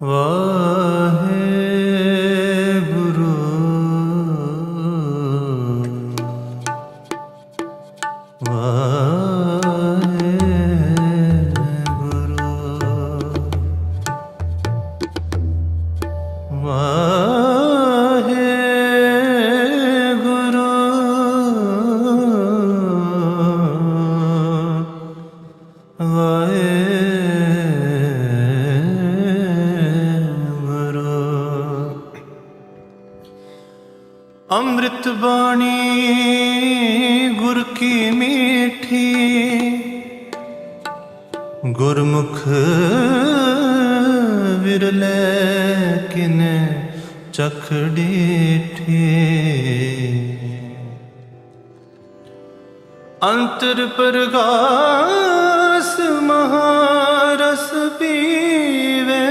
Whoa. ਚਖ ਡੀਠੀ ਅੰਤਰ ਪ੍ਰਗਾਸ ਮਹਾਰਸ ਪੀਵੇ।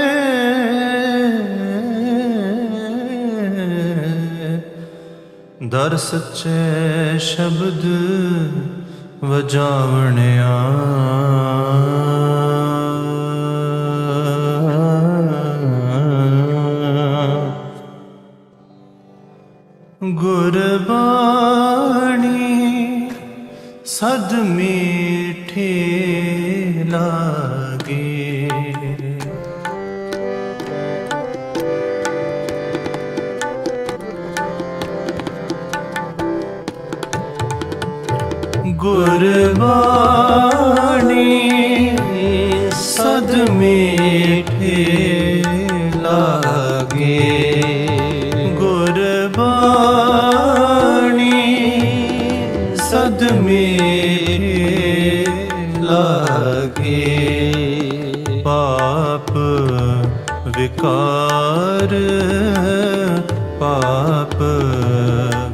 ਦਰ ਸੱਚੇ ਸ਼ਬਦ ਵਜਾਵਣਿਆ। ਗੁਰਬਾਣੀ ਸਦ ਮੀਠੇ ਲਾਗੇ। ਗੁਰਬਾਣੀ ਸਦ ਮੀਠੇ ਲਾਗੇ। ਪਾਪ ਵਿਕਾਰ ਪਾਪ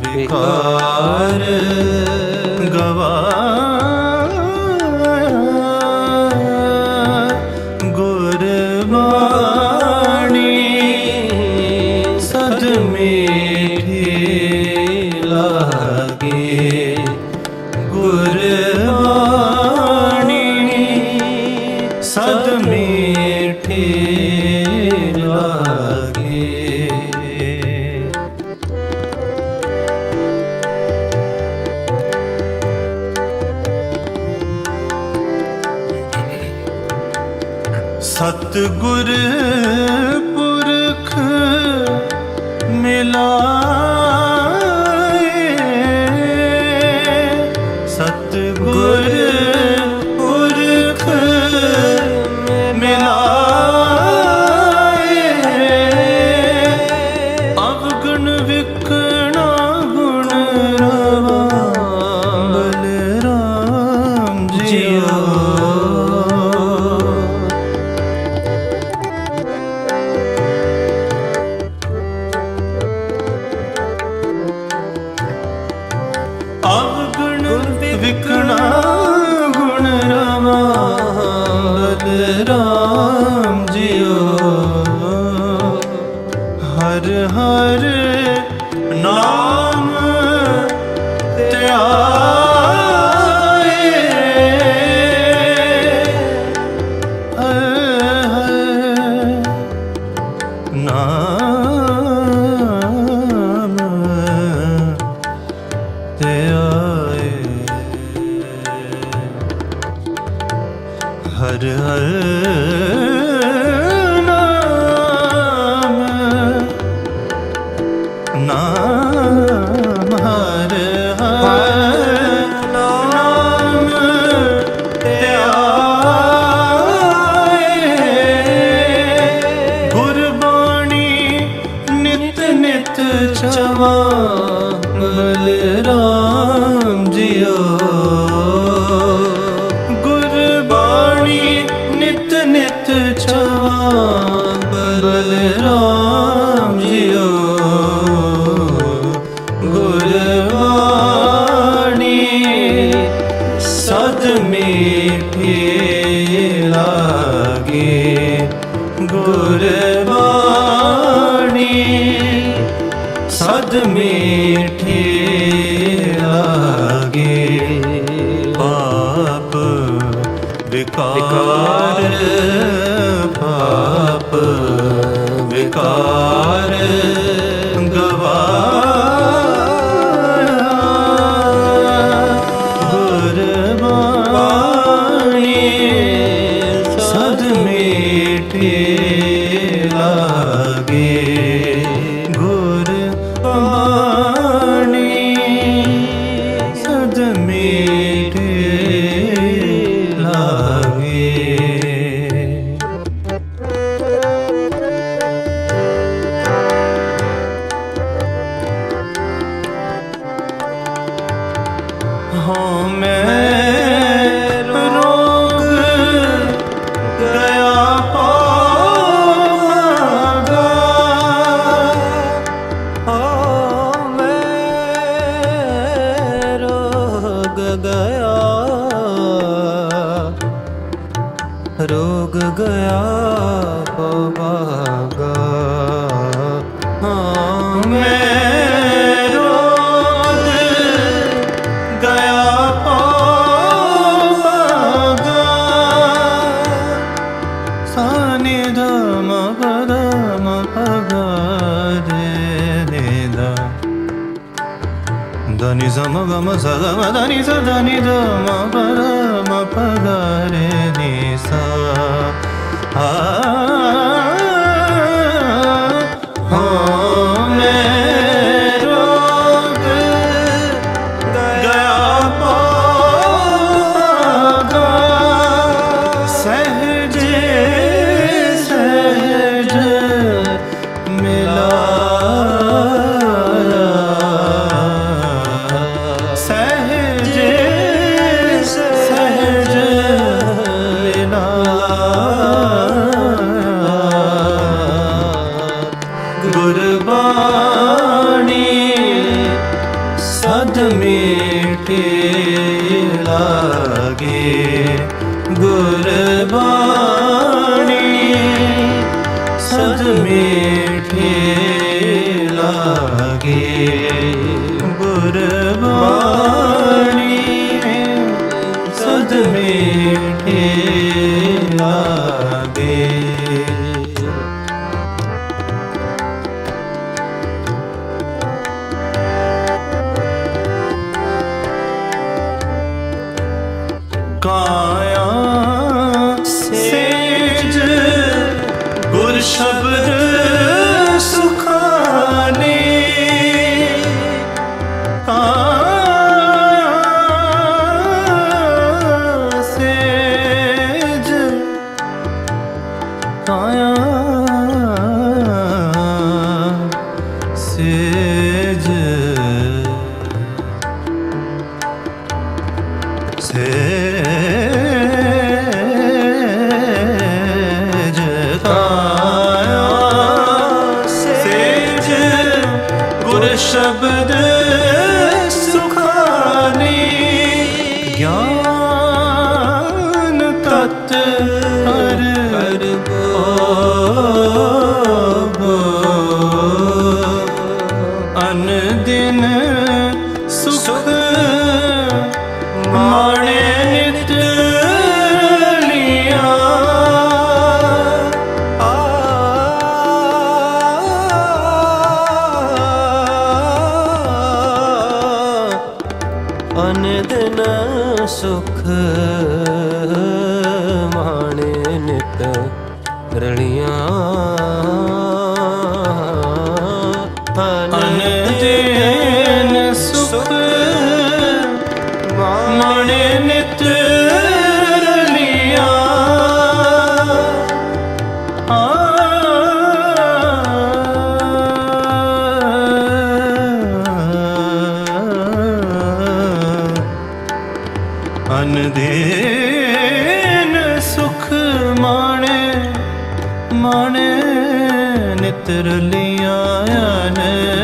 ਵਿਕਾਰ। ਗੁਰਬਾਣੀ ਸਦ ਮੀਠੇ ਲਾਗੇ। ਸਤ ਗੁਰ ਪੁਰਖ ਮਿਲਾ ਗੁਰਬਾਣੀ ਨਿਤ ਨਿਤ ਚਵਾ ਬਲਰਾਮ ਜੀਓ ਗੁਰਬਾਣੀ ਸਦ ਮੀਠੀ ਲਾਗੇ ਗੁਰਬਾਣੀ ਸਦ ਮੀਠੀ ਲਾਗੇ ਵਿਕਾਰ ਹਾਂ ਮੈਂ ਰੋਗ ਗਿਆ ਪਾਗਾ ਹਾਂ ਮੈਂ ਰੋਗ ਗਿਆ ਰੋਗ ਗਿਆ ਪਵਾਗਾ। సమ గమ సగ మదని సదని ద మర మ పగ రే ని సా ఆ ਗੁਰਬਾਣੀ ਸਦ ਮੀਠੇ ਲਾਗੇ। ਗੁਰਬਾਣੀ ਸਦ ਮੀਠੇ ਲਾਗੇ आया ਸੁਖ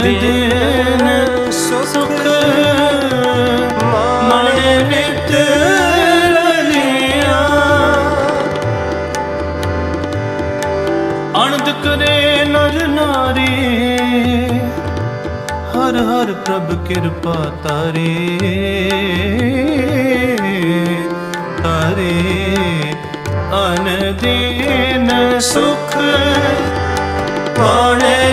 ਦੇਨ ਸੁਖ ਮਾਣੇ ਨਿਤਰ ਲਿਆ ਅਣਦ ਕਰੇ ਨਰ ਨਾਰੀ, ਹਰ ਹਰ ਪ੍ਰਭ ਕਿਰਪਾ ਤਾਰੇ। ਤਾਰੇ ਅਨ ਦੀਨ ਸੁਖ ਪਾਣੇ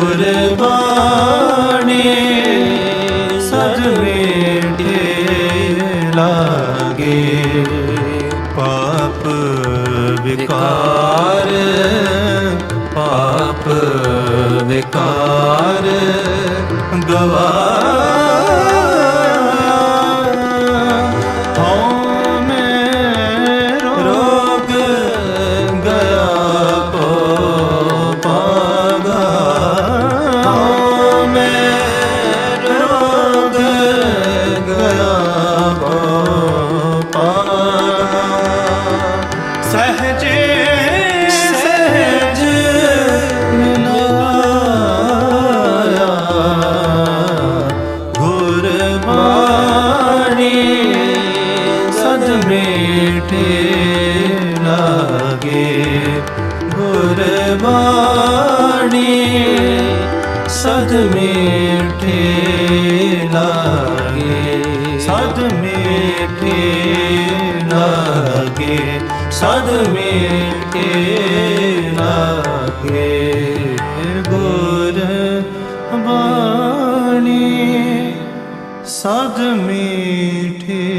ਗੁਰਬਾਣੀ ਸਦ ਮੀਠੇ ਲਾਗੇ। ਪਾਪ ਵਿਕਾਰ ਪਾਪ ਵਿਕਾਰ ਗਵਾਇਆ ਸਦ ਮੀਠੇ ਲਾਗੇ ਸਦ ਮੀਠੇ ਲਾਗੇ ਗੁਰ ਬਾਣੀ ਸਦ ਮੀਠੇ